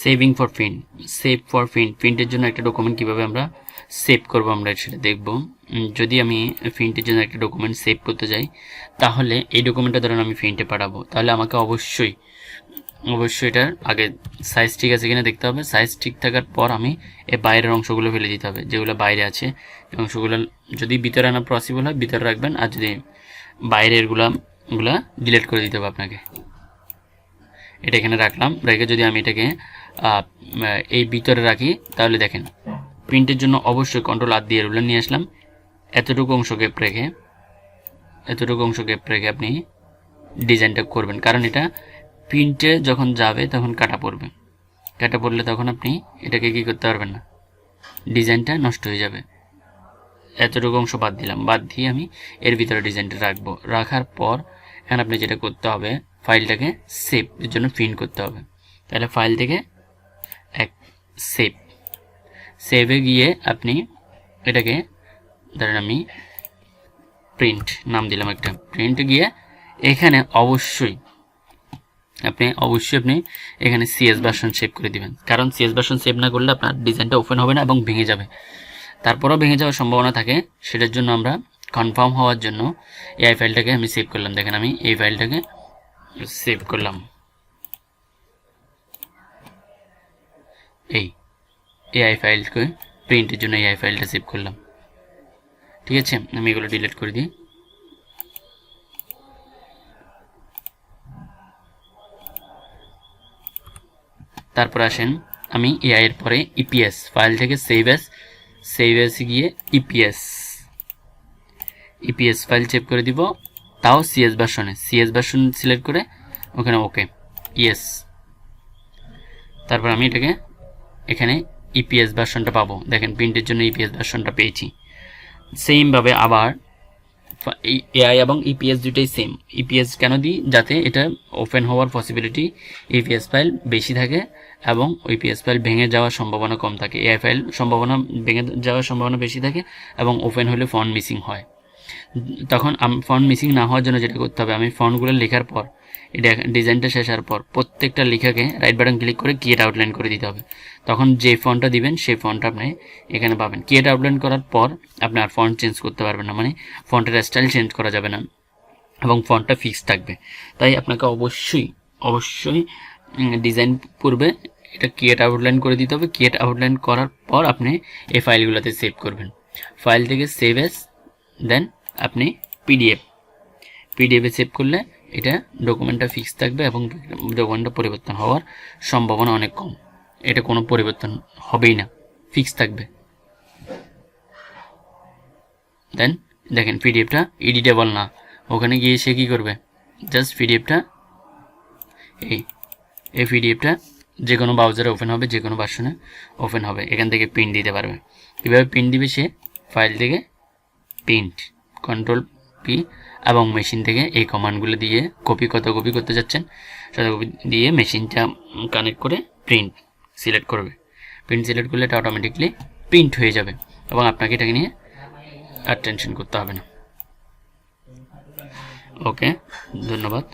Saving for print save for print প্রিন্টের জন্য একটা ডকুমেন্ট কীভাবে আমরা সেভ করব আমরা সেটা দেখব। যদি আমি প্রিন্টের জন্য একটা ডকুমেন্ট সেভ করতে যাই, তাহলে এই ডকুমেন্টটা ধরুন আমি প্রিন্টে পাঠাবো। তাহলে আমাকে অবশ্যই অবশ্যই এটার আগে সাইজ ঠিক আছে কিনা দেখতে হবে। সাইজ ঠিক থাকার পর আমি এই বাইরের অংশগুলো ফেলে দিতে হবে, যেগুলো বাইরে আছে। অংশগুলো যদি ভিতরে আনা পসিবল হয়, ভিতরে রাখবেন। আর যদি বাইরেরগুলা গুলা ডিলিট করে দিতে হবে আপনাকে। এটা এখানে রাখলাম। রেখে যদি আমি এটাকে এই ভিতরে রাখি, তাহলে দেখেন। প্রিন্টের জন্য অবশ্যই কন্ট্রোল আর দিয়ে রুলার নিয়ে আসলাম। এতটুকু অংশ গ্যাপ রেখে, এতটুকু অংশ গ্যাপ রেখে আপনি ডিজাইনটা করবেন। কারণ এটা প্রিন্টে যখন যাবে, তখন কাটা পড়বে। কাটা পড়লে তখন আপনি এটাকে কি করতে পারবেন না ডিজাইনটা নষ্ট হয়ে যাবে। এতটুকু অংশ বাদ দিলাম। বাদ দিয়ে আমি এর ভিতরে ডিজাইনটা রাখব। রাখার পর এখন আপনি যেটা করতে হবে ফাইলটাকে সেভ এর জন্য প্রিন্ট করতে হবে। তাহলে ফাইল থেকে এক সেভ। সেভে গিয়ে আপনি এটাকে, ধরেন আমি প্রিন্ট নাম দিলাম একটা। প্রিন্টে গিয়ে এখানে অবশ্যই, আপনি অবশ্যই আপনি এখানে সিএস ভার্সন সেভ করে দিবেন। কারণ সিএস ভার্সন সেভ না করলে আপনার ডিজাইনটা ওপেন হবে না এবং ভেঙে যাবে। তারপরেও ভেঙে যাওয়ার সম্ভাবনা থাকে। সেটার জন্য আমরা কনফার্ম হওয়ার জন্য এই ফাইলটাকে আমি সেভ করলাম। দেখেন আমি এই ফাইলটাকে সেভ করলাম। এই এআই ফাইলকে প্রিন্টের জন্য এআই ফাইলটা সেভ করলাম। ঠিক আছে? আমি এগুলো ডিলিট করে দিই। তারপর আসেন আমি এআই এর পরে ইপিএস ফাইল থেকে সেভ এস সেভ এস গিয়ে ইপিএস ইপিএস ফাইল সেভ করে দিব, তাও সিএস ভার্সনে সিএস ভার্সন সিলেক্ট করে ওখানে ওকে ইয়েস তারপর আমি এটাকে এখানে ইপিএস ভার্সনটা পাবো। দেখেন প্রিন্টের জন্য ইপিএস ভার্সনটা পেয়েছি। সেমভাবে আবার এআই এবং ইপিএস দুটোই সেম ইপিএস কেন দিই? যাতে এটা ওপেন হওয়ার পসিবিলিটি ইপিএস ফাইল বেশি থাকে এবং ইপিএস ফাইল ভেঙে যাওয়ার সম্ভাবনা কম থাকে। এআই ফাইল সম্ভাবনা ভেঙে যাওয়ার সম্ভাবনা বেশি থাকে এবং ওপেন হলে ফন্ট মিসিং হয়। তখন ফন্ট মিসিং না হওয়ার জন্য যেটা করতে হবে, আমি ফন্টগুলো লেখার পর ডিজাইনটা শেষ হওয়ার পর, প্রত্যেকটা লেখাকে রাইট বাটন ক্লিক করে কিয়েট আউটলাইন করে দিতে হবে। তখন যে ফন্টটা দিবেন সেই ফন্টটা আপনি এখানে পাবেন। কিয়েট আউটলাইন করার পর আপনি আর ফন্ট চেঞ্জ করতে পারবেন না। মানে ফন্টের স্টাইল চেঞ্জ করা যাবে না এবং ফন্টটা ফিক্স থাকবে। তাই আপনাকে অবশ্যই অবশ্যই ডিজাইন পূর্বে এটা কিয়েট আউটলাইন করে দিতে হবে। কিয়েট আউটলাইন করার পর আপনি এই ফাইলগুলোতে সেভ করবেন। ফাইল থেকে সেভ এস দেন আপনি পিডিএফ পিডিএফে সেভ করলে এটা ডকুমেন্টটা ফিক্স থাকবে এবং ডকুমেন্টটা পরিবর্তন হওয়ার সম্ভাবনা অনেক কম। এটা কোনো পরিবর্তন হবেই না। ফিক্স থাকবে। দেন দেখেন পিডিএফটা এডিটেবল না। ওখানে গিয়ে সে কী করবে? জাস্ট পিডিএফটা এই এই পিডিএফটা যে কোনো ব্রাউজারে ওপেন হবে, যে কোনো ভার্সনে ওপেন হবে। এখান থেকে প্রিন্ট দিতে পারবে। কীভাবে প্রিন্ট দিবে সে ফাইল থেকে প্রিন্ট কন্ট্রোল পি এবং মেশিন থেকে এই কমান্ডগুলো দিয়ে কপি কত কপি করতে যাচ্ছেন। কপি দিয়ে মেশিনটা কানেক্ট করে প্রিন্ট সিলেক্ট করবে। প্রিন্ট সিলেক্ট করলে এটা অটোমেটিকলি প্রিন্ট হয়ে যাবে এবং আপনাকে এটাকে নিয়ে আর টেনশন করতে হবে না। ওকে ধন্যবাদ।